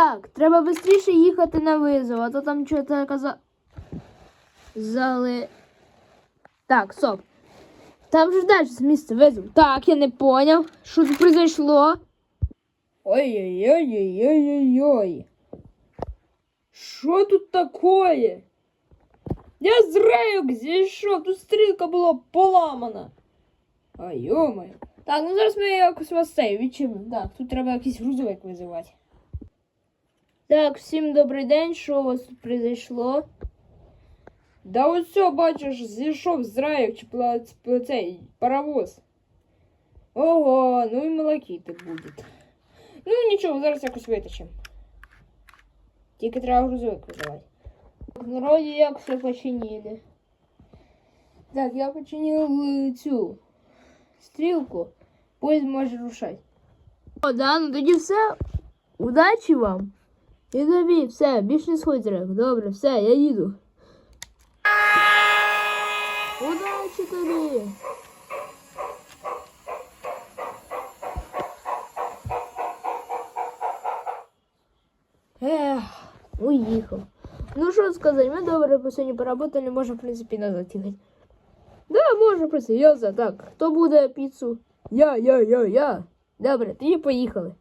Так, треба швидше їхати на визов, а то там щось каза... Зали... Так, стоп. Там же далі з місця визов. Так, я не поняв, що тут произошло. Ой-ой-ой-ой-ой-ой-ой. Що тут такое? Я з рейок зійшов, тут стрілка була поламана. А йомаю. Так, ну зараз ми якось вас цей відчимемо. Так, тут треба якийсь грузовик визивати. Так, всім добрий день, що у вас тут произошло? Да ось все, бачиш, зійшов з рейок чи цей паровоз. Ого, ну і молокіти будуть. Ну нічого, зараз якось витащимо. Тільки треба грузовик визивати. Вроді як все починили. Так, я починив е, цю стрілку. Поїзд може рушати. О, да, ну тоді все. Удачі вам. І тобі, все, більше не сходь. Добре, все, я їду. Удачі тобі. Ех, уїхав. Ну що сказати, ми добре по сьогодні поработали, можна, в принципі, назад їхати. Да, можна просто, я за так. Хто буде піцу? Я, я, я, я. Добре, тоді поїхали.